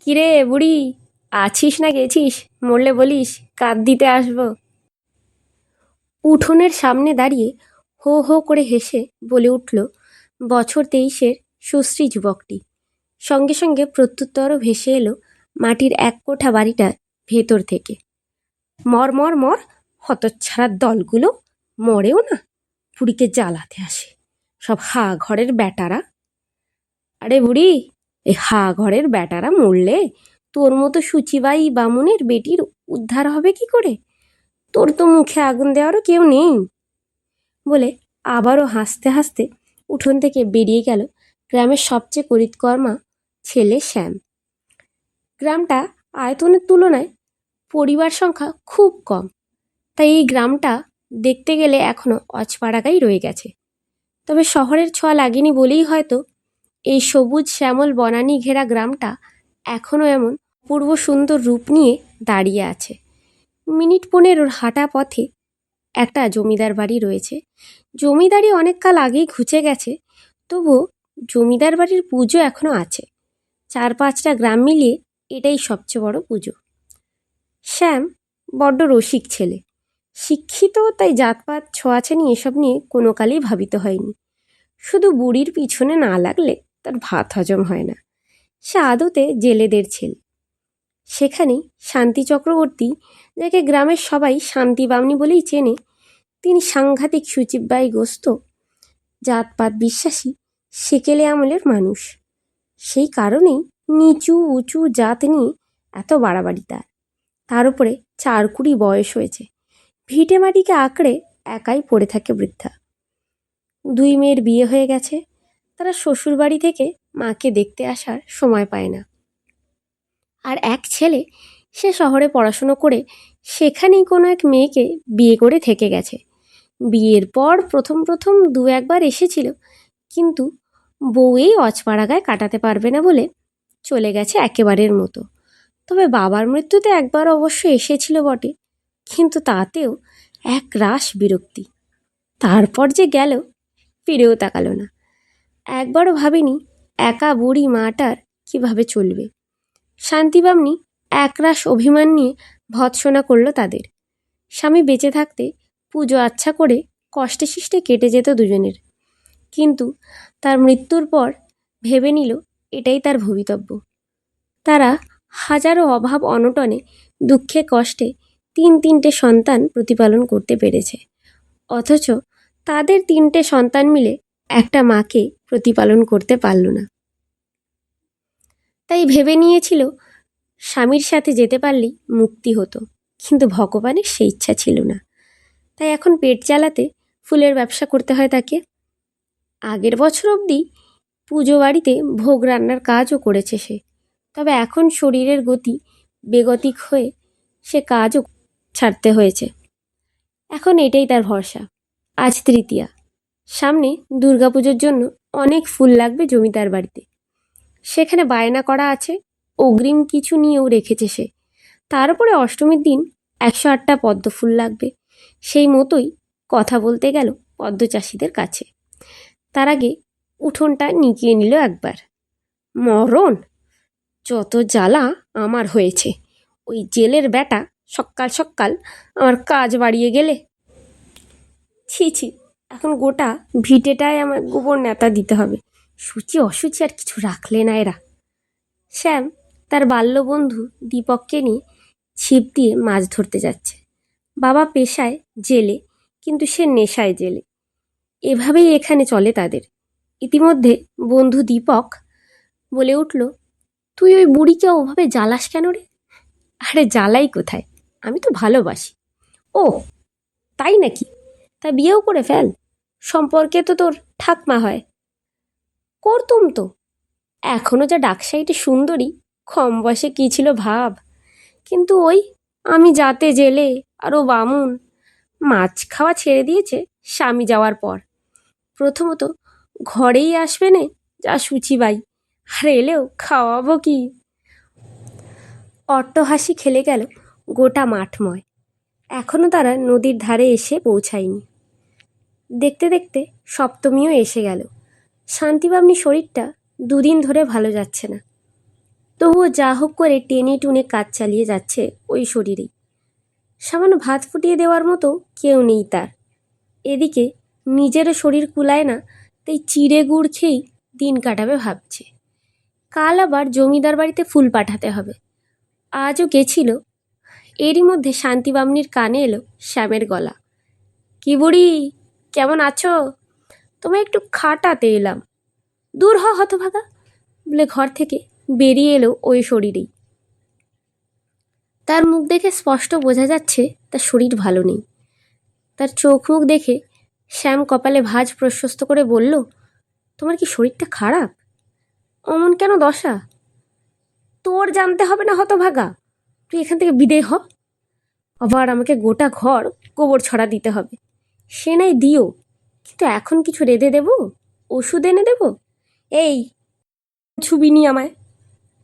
কিরে বুড়ি, আছিস না গেছিস? মরলে বলিস, কাঁদ দিতে আসব। উঠোনের সামনে দাঁড়িয়ে হো হো করে হেসে বলে উঠল, বছর তেইশের সুশ্রী যুবকটি। সঙ্গে সঙ্গে প্রত্যুত্তরও ভেসে এলো মাটির এক কোঠা বাড়িটার ভেতর থেকে। মর মর মর হতচ্ছাড়ার দলগুলো মরেও না, বুড়িকে জ্বালাতে আসে। সব হা ঘরের ব্যাটারা আরে বুড়ি এই হা ঘরের ব্যাটারা মরলে? তোর মতো সুচিবাই বামুনের বেটির উদ্ধার হবে কি করে? তোর তো মুখে আগুন দেওয়ারও কেউ নেই। বলে আবারও হাসতে হাসতে উঠোন থেকে বেরিয়ে গেল গ্রামের সবচেয়ে করিতকর্মা ছেলে শ্যাম। গ্রামটা আয়তনের তুলনায় পরিবার সংখ্যা খুব কম, তাই এই গ্রামটা দেখতে গেলে এখনও অচপাড়াগাই রয়ে গেছে। তবে শহরের ছোঁয়া লাগেনি বলেই হয়তো এই সবুজ শ্যামল বনানী ঘেরা গ্রামটা এখনও এমন পূর্ব সুন্দর রূপ নিয়ে দাঁড়িয়ে আছে। মিনিট পনেরোর হাঁটা পথে একটা জমিদার বাড়ি রয়েছে। জমিদারি অনেক কাল আগেই ঘুচে গেছে, তবুও জমিদার বাড়ির পুজো এখনও আছে। চার পাঁচটা গ্রাম মিলিয়ে এটাই সবচেয়ে বড় পুজো। শ্যাম বড্ড রসিক ছেলে। শিক্ষিত, তাই জাতপাত, ছোঁয়াছানি এসব নিয়ে কোনো কালেই ভাবিত হয়নি। শুধু বুড়ির পিছনে না লাগলে তার ভাত হজম হয় না। সে আদতে জেলেদের ছেলে। সেখানে শান্তি চক্রবর্তী, যাকে গ্রামের সবাই শান্তি বামনি বলেই চেনে, তিনি সাংঘাতিক সুচিব্বাই গ্রস্ত, জাতপাত বিশ্বাসী, সেকেলে আমলের মানুষ। সেই কারণেই নিচু, উঁচু জাত নিয়ে এত বাড়াবাড়ি তার। তার উপরে চার কুড়ি বয়স হয়েছে। ভিটে মাটিকে আঁকড়ে একাই পড়ে থাকে বৃদ্ধা। দুই মেয়ের বিয়ে হয়ে গেছে। তারা শ্বশুরবাড়ি থেকে মাকে দেখতে আসার সময় পায় না। আর এক ছেলে সে শহরে পড়াশুনো করে সেখানেই কোনো এক মেয়েকে বিয়ে করে থেকে গেছে। বিয়ের পর প্রথম প্রথম দু একবার এসেছিল, কিন্তু বউয়েই অচপাড়াগায় কাটাতে পারবে না বলে চলে গেছে একেবারের মতো। তবে বাবার মৃত্যুতে একবার অবশ্য এসেছিল বটে, কিন্তু তাতেও এক রাস বিরক্তি। তারপর যে গেল, ফিরেও তাকালো না। একবারও ভাবেনি একা বুড়ি মাটার কীভাবে চলবে। শান্তিবামনি একরাশ অভিমান নিয়ে ভৎসনা করল তাদের। স্বামী বেঁচে থাকতে পুজো আচ্ছা করে কষ্টে শিষ্টে কেটে যেত দুজনের। কিন্তু তার মৃত্যুর পর ভেবে নিল এটাই তার ভবিতব্য। তারা হাজারো অভাব অনটনে, দুঃখে কষ্টে তিন তিনটে সন্তান প্রতিপালন করতে পেরেছে। অথচ তাদের তিনটে সন্তান মিলে একটা মাকে প্রতিপালন করতে পারল না। তাই ভেবে নিয়েছিল, স্বামীর সাথে যেতে পারলেই মুক্তি হতো, কিন্তু ভগবানের সেই ইচ্ছা ছিল না। তাই এখন পেট চালাতে ফুলের ব্যবসা করতে হয় তাকে। আগের বছর অবধি পুজো বাড়িতে ভোগ রান্নার কাজও করেছে সে। তবে এখন শরীরের গতি বেগতিক হয়ে সে কাজও ছাড়তে হয়েছে। এখন এটাই তার ভরসা। আজ তৃতীয়া। সামনে দুর্গাপুজোর জন্য অনেক ফুল লাগবে জমিদার বাড়িতে। সেখানে বায়না করা আছে, অগ্রিম কিছু নিয়েও রেখেছে সে। তার উপরে অষ্টমীর দিন একশো আটটা পদ্ম ফুল লাগবে। সেই মতোই কথা বলতে গেল পদ্ম চাষিদের কাছে। তার আগে উঠোনটা নিকিয়ে নিল একবার। মরণ! যত জ্বালা আমার হয়েছে। ওই জেলের বেটা সকাল সকাল আমার কাজ বাড়িয়ে গেলে। ছি ছি এখন গোটা ভিটেটায় আমার গোবর নেতা দিতে হবে। সূচি অসুচি আর কিছু রাখলে না এরা। শ্যাম, তার বাল্যবন্ধু দীপককে নিয়ে ছিপ দিয়ে মাছ ধরতে যাচ্ছে। বাবা পেশায় জেলে, কিন্তু সে নেশায় জেলে। এভাবেই এখানে চলে তাদের। ইতিমধ্যে বন্ধু দীপক বলে উঠল, তুই ওই বুড়িকে ওভাবে জ্বালাস কেন রে? আরে জ্বালাই কোথায়? আমি তো ভালোবাসি। ও, তাই নাকি? তা বিয়েও করে ফেল। সম্পর্কে তো তোর ঠাকমা হয়। করতুম তো। এখনও যা ডাকসাইটে সুন্দরী, কম বয়সে কী ছিল ভাব। কিন্তু ওই আমি যাতে জেলে আরও বামুন, মাছ খাওয়া ছেড়ে দিয়েছে স্বামী যাওয়ার পর। প্রথমত ঘরেই আসবে নে যা সুচিবাই আর এলেও খাওয়াবো কি? অট্টহাসি খেলে গেল গোটা মাঠময়। এখনও তারা নদীর ধারে এসে পৌঁছায়নি। দেখতে দেখতে সপ্তমীও এসে গেল। শান্তিবাবনি শরীরটা দুদিন ধরে ভালো যাচ্ছে না। তবুও যা হোক করে টেনে টুনে কাজ চালিয়ে যাচ্ছে ওই শরীরেই। সামান্য ভাত ফুটিয়ে দেওয়ার মতো কেউ নেই তার। এদিকে নিজেরও শরীর কুলায় না, তাই চিড়ে গুড় খেয়েই দিন কাটাবে ভাবছে। কাল আবার জমিদার বাড়িতে ফুল পাঠাতে হবে। আজও গেছিল। এরই মধ্যে শান্তিবামনির কানে এলো শ্যামের গলা। কি বুড়ি কেমন আছো? তোমায় একটু খাটাতে এলাম। দূর হ হতভাগা। বলে ঘর থেকে বেরিয়ে এলো ওই শরীরেই। তার মুখ দেখে স্পষ্ট বোঝা যাচ্ছে তার শরীর ভালো নেই। তার চোখ মুখ দেখে শ্যাম কপালে ভাজ প্রশস্ত করে বলল, তোমার কি শরীরটা খারাপ? অমন কেন দশা? তোর জানতে হবে না হতভাগা। তুই এখান থেকে বিদেয় হ। আবার আমাকে গোটা ঘর গোবর ছড়া দিতে হবে। সে নাই দিও। কিন্তু এখন কিছু রেঁধে দেব? ওষুধ এনে দেব? এই ছুবিনি আমায়।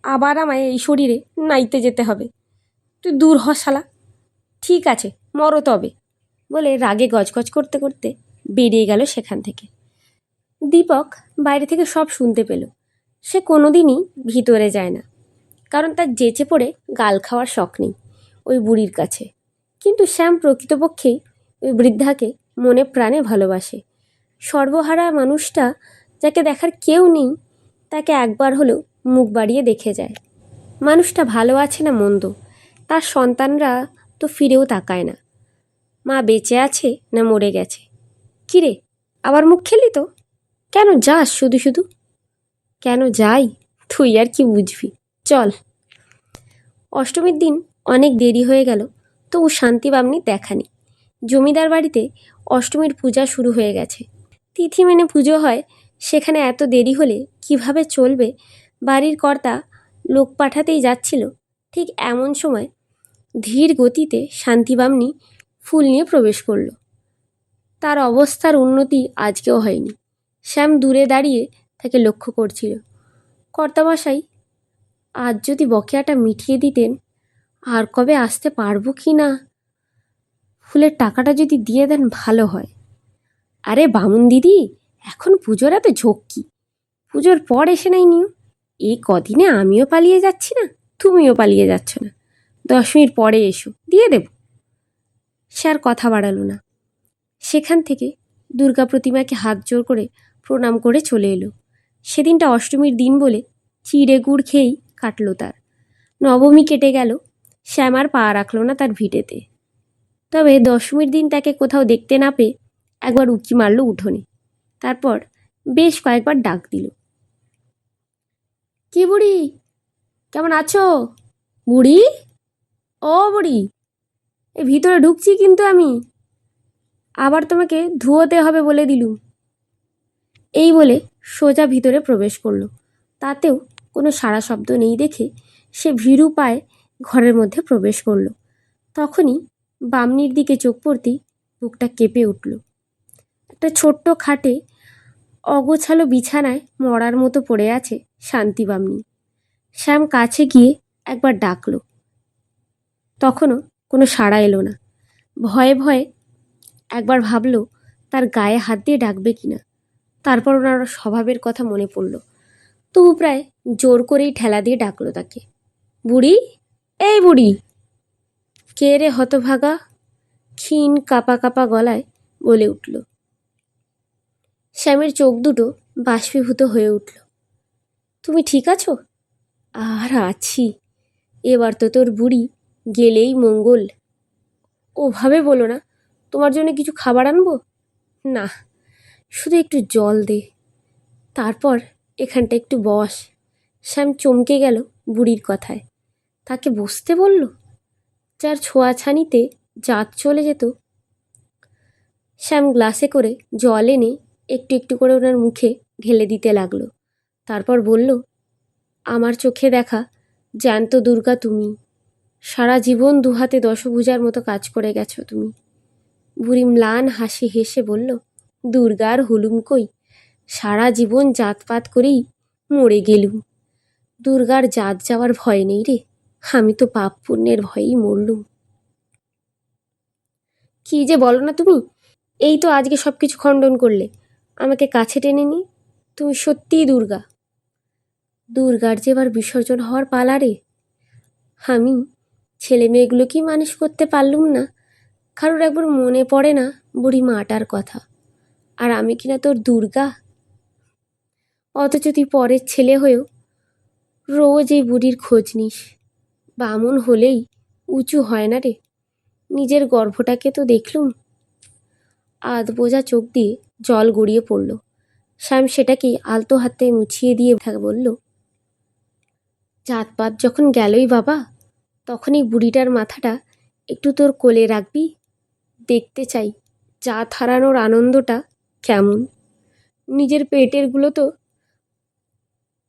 আবার আমায় এই শরীরে নাইতে যেতে হবে। তুই দূর হ, শালা। ঠিক আছে, মরো তবে। বলে রাগে গজগজ করতে করতে বেরিয়ে গেল সেখান থেকে। দীপক বাইরে থেকে সব শুনতে পেল। সে কোনোদিনই ভিতরে যায় না। কারণ তার যেচে পড়ে গাল খাওয়ার শখ নেই ওই বুড়ির কাছে। কিন্তু শ্যাম প্রকৃতপক্ষেই ওই বৃদ্ধাকে মনে প্রাণে ভালোবাসে। সর্বহারা মানুষটা যাকে দেখার কেউ নেই, তাকে একবার হলেও মুখ বাড়িয়ে দেখে যায়। মানুষটা ভালো আছে না মন্দ? তার সন্তানরা তো ফিরেও তাকায় না। মা বেঁচে আছে না মরে গেছে? কিরে, আবার মুখ খেলি তো? কেন যাস শুধু শুধু? কেন যাই? তুই আর কি বুঝবি? চল। অষ্টমীর দিন অনেক দেরি হয়ে গেল, তবু শান্তি বামনি দেখা নেই। জমিদার বাড়িতে অষ্টমীর পূজা শুরু হয়ে গেছে। তিথি মেনে পুজো হয়, সেখানে এত দেরি হলে কীভাবে চলবে? বাড়ির কর্তা লোক পাঠাতেই যাচ্ছিল। ঠিক এমন সময় ধীর গতিতে শান্তিবামনি ফুল নিয়ে প্রবেশ করল। তার অবস্থার উন্নতি আজকেও হয়নি। শ্যাম দূরে দাঁড়িয়ে তাকে লক্ষ্য করছিল। কর্তামশাই, আজ যদি বকেয়াটা মিটিয়ে দিতেন, আর কবে আসতে পারব কি না? ফুলের টাকাটা যদি দিয়ে দেন, ভালো হয়। আরে বামুন দিদি, এখন পুজোর এত ঝক্কি। পুজোর পর এসে নাই নিও এই কদিনে আমিও পালিয়ে যাচ্ছি না, তুমিও পালিয়ে যাচ্ছ না। দশ মিনিট পরে এসো, দিয়ে দেব। সে আর কথা বাড়ালো না। সেখান থেকে দুর্গা প্রতিমাকে হাত জোর করে প্রণাম করে চলে এলো। সেদিনটা অষ্টমীর দিন বলে চিড়ে গুড় খেয়েই কাটলো তার। নবমী কেটে গেল শ্যাম আর পা রাখল না তার ভিটেতে। তবে দশমীর দিন তাকে কোথাও দেখতে না পেয়ে একবার উকি মারল উঠোনে। তারপর বেশ কয়েকবার ডাক দিল। কি বুড়ি? কেমন আছো? বুড়ি? ও বুড়ি, এ ভিতরে ঢুকছি কিন্তু আমি। আবার তোমাকে ধুয়োতে হবে বলে দিলুম। এই বলে সোজা ভিতরে প্রবেশ করল। তাতেও কোনো সারা শব্দ নেই দেখে সে ভীরু পায়ে ঘরের মধ্যে প্রবেশ করল। তখনই বামনির দিকে চোখ পড়তেই বুকটা কেঁপে উঠল। একটা ছোট্ট খাটে অগোছালো বিছানায় মরার মতো পড়ে আছে শান্তি বামনি। শ্যাম কাছে গিয়ে একবার ডাকল। তখনও কোনো সাড়া এলো না। ভয়ে ভয়ে একবার ভাবলো, তার গায়ে হাত দিয়ে ডাকবে কিনা। তারপর ওনার স্বভাবের কথা মনে পড়ল। তবু প্রায় জোর করেই ঠেলা দিয়ে ডাকলো তাকে। বুড়ি? এই বুড়ি! কে রে হতভাগা? ক্ষীণ কাপা কাপা গলায় বলে উঠল। শ্যামের চোখ দুটো বাষ্পীভূত হয়ে উঠল। তুমি ঠিক আছো? আর আছি। এবার তো তোর বুড়ি গেলেই মঙ্গল। ওভাবে বলো না, তোমার জন্য কিছু খাবার আনব? না, শুধু একটু জল দে। তারপর এখানটা একটু বস। শ্যাম চমকে গেল বুড়ির কথায়। তাকে বসতে বলল? যার ছোঁয়াছানিতে জাত চলে যেত। শ্যাম গ্লাসে করে জল এনে একটু একটু করে ওনার মুখে ঢেলে দিতে লাগল। তারপর বলল, আমার চোখে দেখা জ্যান্ত দুর্গা তুমি। সারা জীবন দুহাতে দশভুজার মতো কাজ করে গেছো তুমি। বুড়ি ম্লান হাসি হেসে বলল, দুর্গার হুলুম কই? সারা জীবন জাতপাত করেই মরে গেলুম। দুর্গার জাত যাওয়ার ভয় নেই রে। আমি তো পাপ পুণ্যের ভয়েই মরলুম। কি যে বলো না তুমি? এই তো আজকে সব কিছু খণ্ডন করলে। আমাকে কাছে টেনে নি। তুমি সত্যিই দুর্গা। দুর্গার যে এবার বিসর্জন হওয়ার পালা রে। আমি ছেলে মেয়েগুলোকেই মানুষ করতে পারলুম না? কারোর একবার মনে পড়ে না বুড়ি মাটার কথা। আর আমি কিনা তোর দুর্গা? অথচ তুই পরের ছেলে হয়েও রোজ এই বুড়ির খোঁজ নিস। বামুন হলেই উঁচু হয় না রে। নিজের গর্ভটাকে তো দেখলুম। আধ বোঝা চোখ দিয়ে জল গড়িয়ে পড়ল। শ্যাম সেটাকেই আলতো হাতে মুছিয়ে দিয়ে বলল, জাতপাত যখন গেলই বাবা তখন এই বুড়িটার মাথাটা একটু তোর কোলে রাখবি। দেখতে চাই জাত হারানোর আনন্দটা কেমন। নিজের পেটেরগুলো তো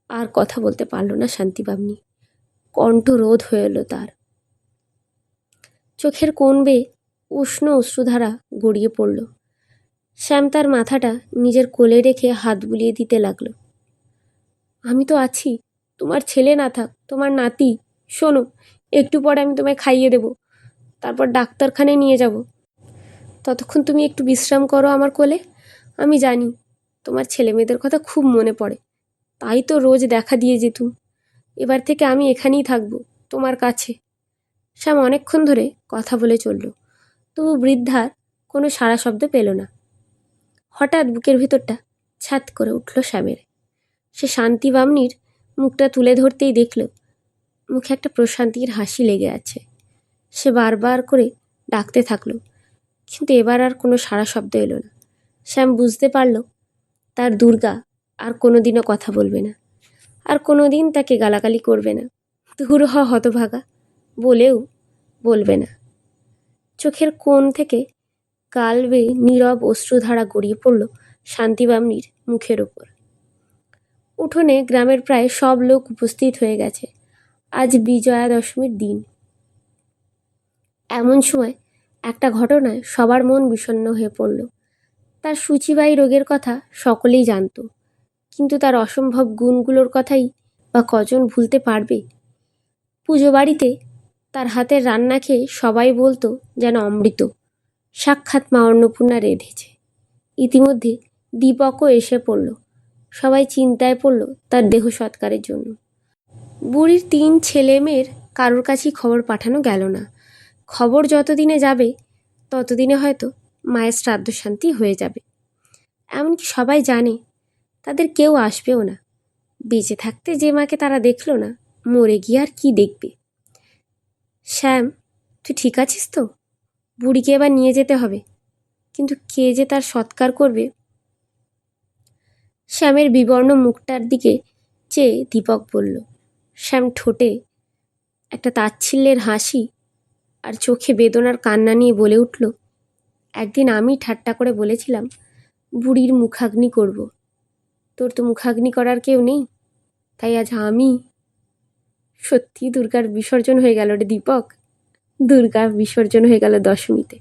আর কথা বলতে পারল না শান্তিবাবনি। কণ্ঠ রোধ হয়ে এলো তার। চোখের কোণ বেয়ে উষ্ণ অশ্রুধারা গড়িয়ে পড়ল। শ্যাম তার মাথাটা নিজের কোলে রেখে হাত বুলিয়ে দিতে লাগল। আমি তো আছি, তোমার ছেলে না থাক, তোমার নাতি, শোনো, একটু পরে আমি তোমায় খাইয়ে দেব, তারপর ডাক্তারখানায় নিয়ে যাব। ততক্ষণ তুমি একটু বিশ্রাম করো আমার কোলে, আমি জানি তোমার ছেলে মেয়েদের কথা খুব মনে পড়ে, তাই তো রোজ দেখা দিয়ে যেতুম। এবার থেকে আমি এখানেই থাকব, তোমার কাছে। শ্যাম অনেকক্ষণ ধরে কথা বলে চলল। তবু বৃদ্ধার কোনো সাড়া শব্দ পেল না। হঠাৎ বুকের ভিতরটা ছাত করে উঠল শ্যামের। সে শান্তি বামনির মুখটা তুলে ধরতেই দেখল, মুখে একটা প্রশান্তির হাসি লেগে আছে। সে বারবার করে ডাকতে থাকল, কিন্তু এবার আর কোনো সাড়া শব্দ এলো না। শ্যাম বুঝতে পারল, তার দুর্গা আর কোনো দিনও কথা বলবে না। আর কোনো দিন তাকে গালাগালি করবে না। দূর হ হতভাগা। বলেও বলবে না। চোখের কোণ থেকে গাল বেয়ে নীরব অশ্রুধারা গড়িয়ে পড়ল শান্তিবামনির মুখের ওপর উঠোনে গ্রামের প্রায় সব লোক উপস্থিত হয়ে গেছে। আজ বিজয়া দশমীর দিন। এমন সময় একটা ঘটনায় সবার মন বিষণ্ণ হয়ে পড়ল। তার সূচিবাহী রোগের কথা সকলেই জানত। কিন্তু তার অসম্ভব গুণগুলোর কথাই বা কজন ভুলতে পারবে? পুজো বাড়িতে তার হাতের রান্না খেয়ে সবাই বলতো যেন অমৃত। সাক্ষাৎ মা অন্নপূর্ণা রেঁধেছে। ইতিমধ্যে দীপকও এসে পড়ল। সবাই চিন্তায় পড়ল তার দেহ সৎকারের জন্য। বুড়ির তিন ছেলে মেয়ের কারোর কাছেই খবর পাঠানো গেল না। খবর যতদিনে যাবে, ততদিনে হয়তো মায়ের শ্রাদ্ধ শান্তি হয়ে যাবে। এমনকি সবাই জানে তাদের কেউ আসবেও না। বেঁচে থাকতে যে মাকে তারা দেখল না, মরে গিয়ে আর কি দেখবে? শ্যাম, তুই ঠিক আছিস তো? বুড়িকে এবার নিয়ে যেতে হবে। কিন্তু কে যে তার সৎকার করবে? শ্যামের বিবর্ণ মুখটার দিকে চেয়ে দীপক বলল, শ্যাম, ঠোঁটে একটা তাচ্ছিল্যের হাসি আর চোখে বেদনার কান্না নিয়ে বলে উঠল, একদিন আমি ঠাট্টা করে বলেছিলাম, বুড়ির মুখাগ্নি করব। তোর তো মুখাগ্নি করার কেউ নেই। তাই আজ আমি সত্যি দুর্গার বিসর্জন হয়ে গেল রে দীপক। দুর্গা বিসর্জন হয়ে গেল দশমীতে।